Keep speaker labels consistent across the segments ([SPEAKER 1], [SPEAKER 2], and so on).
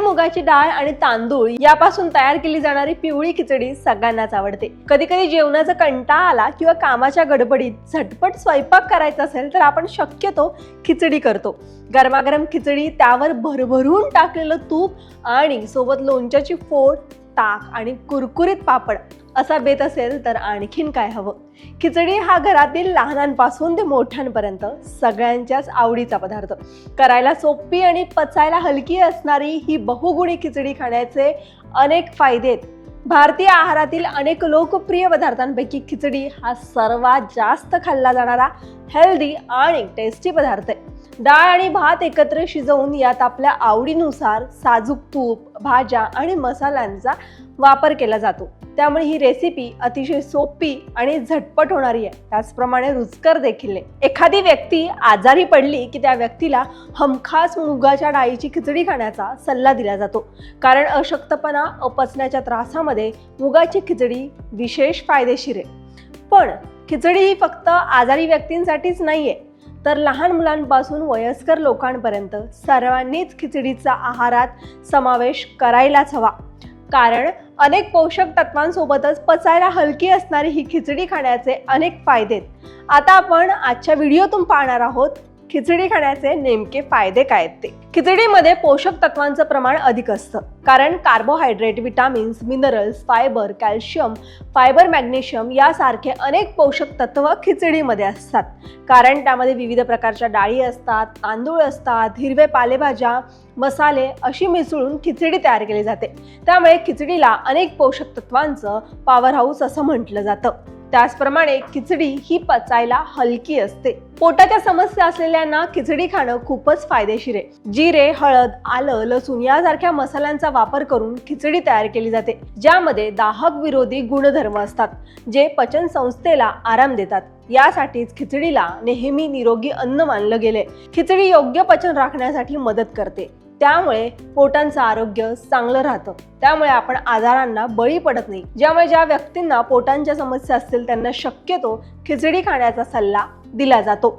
[SPEAKER 1] मुगाची डाळ आणि तांदूळ यापासून तयार केली जाणारी पिवळी खिचडी सगळ्यांनाच आवडते. कधी कधी जेवणाचा कंटाळा आला किंवा कामाच्या गडबडीत झटपट स्वयंपाक करायचा असेल तर आपण शक्यतो खिचडी करतो. गरमागरम खिचडी त्यावर भरभरून टाकलेलं तूप आणि सोबत लोणच्याची फोड ताक आणि कुरकुरीत पापड असा बेत असेल तर आणखीन काय हवं? खिचडी हा घरातील लहानांपासून ते मोठ्यांपर्यंत सगळ्यांच्याच आवडीचा पदार्थ. करायला सोपी आणि पचायला हलकी असणारी ही बहुगुणी खिचडी खाण्याचे अनेक फायदे आहेत. भारतीय आहारातील अनेक लोकप्रिय पदार्थांपैकी खिचडी हा सर्वात जास्त खाल्ला जाणारा हेल्दी आणि टेस्टी पदार्थ आहे. डाळ आणि भात एकत्र शिजवून यात आपल्या आवडीनुसार साजूक तूप भाज्या आणि मसाल्यांचा वापर केला जातो. त्यामुळे ही रेसिपी अतिशय सोपी आणि झटपट होणारी आहे. त्याचप्रमाणे रुचकर देखील आहे. एखादी व्यक्ती आजारी पडली की त्या व्यक्तीला हमखास मुगाच्या डाळीची खिचडी खाण्याचा सल्ला दिला जातो. कारण अशक्तपणा अपचण्याच्या त्रासामध्ये मुगाची खिचडी विशेष फायदेशीर आहे. पण खिचडी ही फक्त आजारी व्यक्तींसाठीच नाही आहे तर लहान मुलांपासून वयस्कर लोकांपर्यंत सर्वांनीच खिचडीचा आहारात समावेश करायलाच हवा. कारण अनेक पोषक तत्वांसोबतच पचायला हलकी असणारी ही खिचडी खाण्याचे अनेक फायदे आहेत. आता आपण आजच्या व्हिडिओतून पाहणार आहोत खिचडी खाण्याचे नेमके फायदे काय आहेत ते? खिचडीमध्ये पोषक तत्वांचं प्रमाण अधिक असतं. कारण carbohydrate vitamins minerals fibre calcium fibre magnesium यासारखे अनेक पोषक तत्व खिचडीमध्ये असतात. कारण त्यामध्ये विविध प्रकारच्या डाळी असतात तांदूळ असतात हिरवे पालेभाज्या मसाले अशी मिसळून खिचडी तयार केली जाते. त्यामुळे खिचडीला अनेक पोषक तत्वांचं पॉवर हाऊस असं म्हटलं जातं. त्याचप्रमाणे खिचडी ही पचायला हलकी असते. पोटाच्या समस्या असलेल्यांना खिचडी खाणं खूपच फायदेशीर आहे. जिरे हळद आलं लसूण यासारख्या मसाल्यांचा वापर करून खिचडी तयार केली जाते. ज्यामध्ये दाहक विरोधी गुणधर्म असतात जे पचन संस्थेला आराम देतात. यासाठीच खिचडीला नेहमी निरोगी अन्न मानलं गेले खिचडी योग्य पचन राखण्यासाठी मदत करते. त्यामुळे पोटांचं आरोग्य चांगलं राहतं. त्यामुळे आपण आजारांना बळी पडत नाही. ज्यामुळे ज्या व्यक्तींना पोटांच्या समस्या असतील त्यांना शक्यतो खिचडी खाण्याचा सल्ला दिला जातो.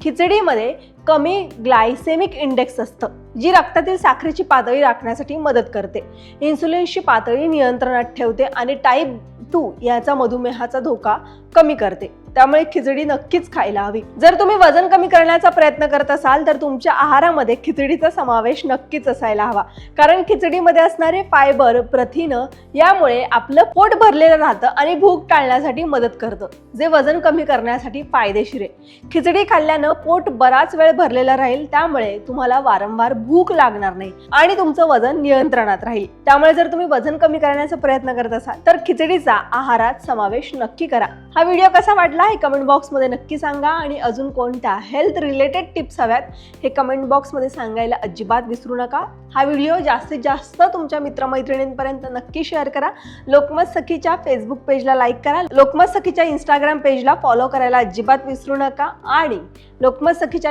[SPEAKER 1] खिचडीमध्ये कमी ग्लायसेमिक इंडेक्स असतं जी रक्तातील साखरेची पातळी राखण्यासाठी मदत करते. इन्सुलिनची पातळी नियंत्रणात ठेवते आणि टाईप टू याचा मधुमेहाचा धोका कमी करते. त्यामुळे खिचडी नक्कीच खायला हवी. जर तुम्ही वजन कमी करण्याचा प्रयत्न करत असाल तर तुमच्या आहारामध्ये खिचडीचा समावेश नक्कीच असायला हवा. कारण खिचडीमध्ये असणारे फायबर प्रथिन यामुळे आपलं पोट भरलेलं राहतं आणि भूक टाळण्यासाठी मदत करतं जे वजन कमी करण्यासाठी फायदेशीर आहे. खिचडी खाल्ल्यानं पोट बराच वेळ भरलेलं राहील त्यामुळे तुम्हाला वारंवार भूक लागणार नाही आणि तुमचं वजन नियंत्रणात राहील. त्यामुळे जर तुम्ही वजन कमी करण्याचा प्रयत्न करत असाल तर खिचडीचा आहारात समावेश नक्की करा. हा व्हिडिओ कसा वाटला हे कमेंट बॉक्समध्ये नक्की सांगा आणि अजून कोणत्या हेल्थ रिलेटेड टिप्स हव्यात हे कमेंट बॉक्समध्ये सांगायला अजिबात विसरू नका. हा व्हिडिओ जास्तीत जास्त तुमच्या मित्रमैत्रिणींपर्यंत नक्की शेअर करा. लोकमत सखीच्या फेसबुक पेजला लाईक करा. लोकमत सखीच्या इंस्टाग्राम पेजला फॉलो करायला अजिबात विसरू नका. आणि लोकमत सखीच्या